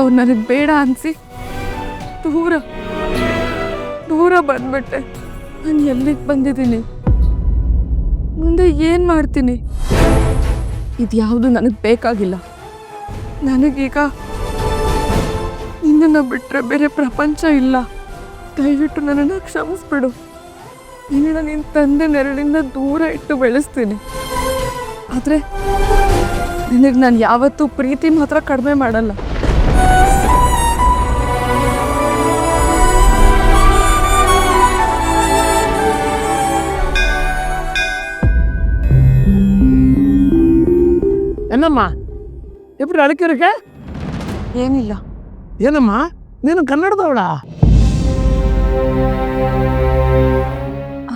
ಅವ್ರು ನನಗೆ ಬೇಡ ಅನಿಸಿ ದೂರ ದೂರ ಬಂದ್ಬಿಟ್ಟೆ. ನಾನು ಎಲ್ಲಿಗೆ ಬಂದಿದ್ದೀನಿ? ಮುಂದೆ ಏನು ಮಾಡ್ತೀನಿ? ಇದು ಯಾವುದು ನನಗೆ ಬೇಕಾಗಿಲ್ಲ. ನನಗೀಗ ನಿನ್ನನ್ನು ಬಿಟ್ಟರೆ ಬೇರೆ ಪ್ರಪಂಚ ಇಲ್ಲ. ದಯವಿಟ್ಟು ನನ್ನನ್ನು ಕ್ಷಮಿಸ್ಬಿಡು. ನಿನ್ನ ನಿನ್ನ ತಂದೆ ನೆರಳಿಂದ ದೂರ ಇಟ್ಟು ಬೆಳೆಸ್ತೀನಿ. ಆದರೆ ನಿನಗೆ ನಾನು ಯಾವತ್ತೂ ಪ್ರೀತಿ ಮಾತ್ರ ಕಡಿಮೆ ಮಾಡಲ್ಲ. என்னம்மா எப்படி அழைக்கிறக்க ಏನಿಲ್ಲ ಏನಮ್ಮ ನೀನು ಕನ್ನಡದವಳ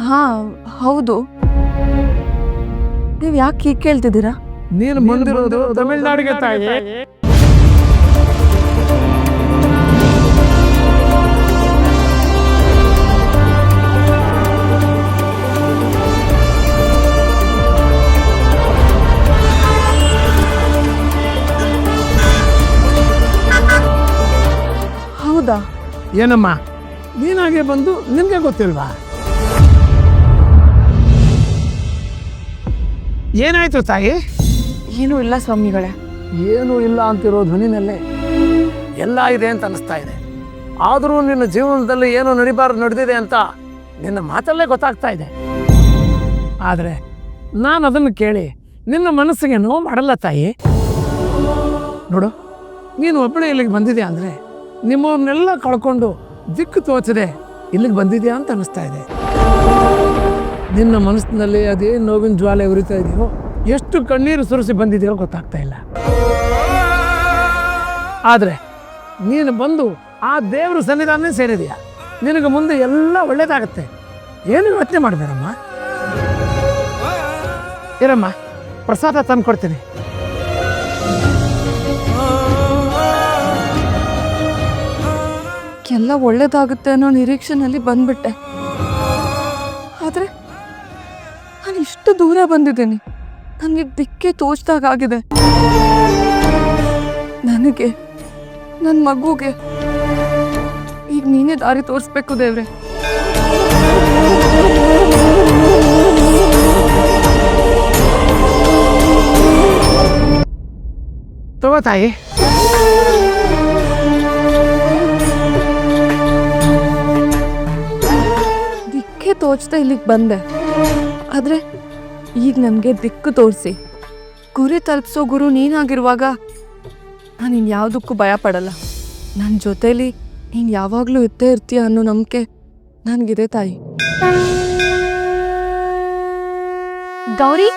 ಹಾಂ ಹೌದು ನೀವು ಯಾಕೆ ಹೀಗೆ ಕೇಳ್ತಿದ್ದೀರಾ ನೀನು ಬಂದಿರೋದು ತಮಿಳ್ನಾಡಿಗೆ ತಾಯಿ ಹೌದಾ? ಏನಮ್ಮ? ನೀನಾಗೆ ಬಂದು ನಿನಗೆ ಗೊತ್ತಿಲ್ವಾ? ಏನಾಯ್ತು ತಾಯಿ? ಏನೂ ಇಲ್ಲ ಸ್ವಾಮಿಗಳೇ. ಏನೂ ಇಲ್ಲ ಅಂತಿರೋ ಧ್ವನಿನಲ್ಲೇ. ಎಲ್ಲ ಇದೆ ಅಂತ ಅನಿಸ್ತಾ ಇದೆ. ಆದರೂ ನಿನ್ನ ಜೀವನದಲ್ಲಿ ಏನೋ ನಡಿಬಾರ್ದು ನಡೆದಿದೆ ಅಂತ ನಿನ್ನ ಮಾತಲ್ಲೇ ಗೊತ್ತಾಗ್ತಾ ಇದೆ. ಆದರೆ ನಾನು ಅದನ್ನು ಕೇಳಿ ನಿನ್ನ ಮನಸ್ಸಿಗೆ ನೋವು ಮಾಡಲ್ಲ ತಾಯಿ? ನೋಡು ನೀನು ಒಬ್ಬಳೇ ಇಲ್ಲಿಗೆ ಬಂದಿದೆ ಅಂದರೆ ನಿಮ್ಮವ್ರನ್ನೆಲ್ಲ ಕಳ್ಕೊಂಡು ದಿಕ್ಕು ತೋಚದೆ ಇಲ್ಲಿಗೆ ಬಂದಿದೆಯಾ ಅಂತ ಅನ್ನಿಸ್ತಾ ಇದೆ. ನಿನ್ನ ಮನಸ್ಸಿನಲ್ಲಿ ಅದೇ ನೋವಿನ ಜ್ವಾಲೆ ಉರಿತಾ ಇದೆಯೋ, ಎಷ್ಟು ಕಣ್ಣೀರು ಸುರಿಸಿ ಬಂದಿದೆಯೋ ಗೊತ್ತಾಗ್ತಾ ಇಲ್ಲ. ಆದರೆ ನೀನು ಬಂದು ಆ ದೇವರು ಸನ್ನಿಧಾನ ಸೇರಿದೆಯಾ? ನಿನಗೆ ಮುಂದೆ ಎಲ್ಲ ಒಳ್ಳೇದಾಗತ್ತೆ. ಏನು ಯೋಚನೆ ಮಾಡಬೇಡಮ್ಮ? ಇರಮ್ಮ, ಪ್ರಸಾದ ತಂದು ಕೊಡ್ತೀನಿ ಒಳ್ಳೇದಾಗುತ್ತೆ ಅನ್ನೋ ನಿರೀಕ್ಷೆನಲ್ಲಿ ಬಂದ್ಬಿಟ್ಟೆ. ಆದರೆ ನಾನು ಇಷ್ಟು ದೂರ ಬಂದಿದ್ದೀನಿ. ನನಗೆ ದಿಕ್ಕೆ ಆಗಿದೆ ನನಗೆ ನನ್ನ ಮಗುಗೆ. ಈಗ ನೀನೇ ದಾರಿ ತೋರಿಸ್ಬೇಕು ದೇವ್ರೆ. ತಗೋ ತಾಯಿ. ತೋಚ್ದೆ ಇಲ್ಲಿಗೆ ಬಂದೆ. ಆದರೆ ಈಗ ನನಗೆ ದಿಕ್ಕು ತೋರಿಸಿ. ಗುರಿ ತಲುಪಿಸೋ ಗುರು ನೀನಾಗಿರುವಾಗ ನಾನು ಇನ್ಯಾವುದಕ್ಕೂ ಭಯ ಪಡಲ್ಲ. ನನ್ನ ಜೊತೇಲಿ ನೀನು ಯಾವಾಗಲೂ ಇದ್ದೇ ಇರ್ತೀಯ ಅನ್ನೋ ನಂಬಿಕೆ ನನಗಿದೆ ತಾಯಿ. ಗೌರಿ?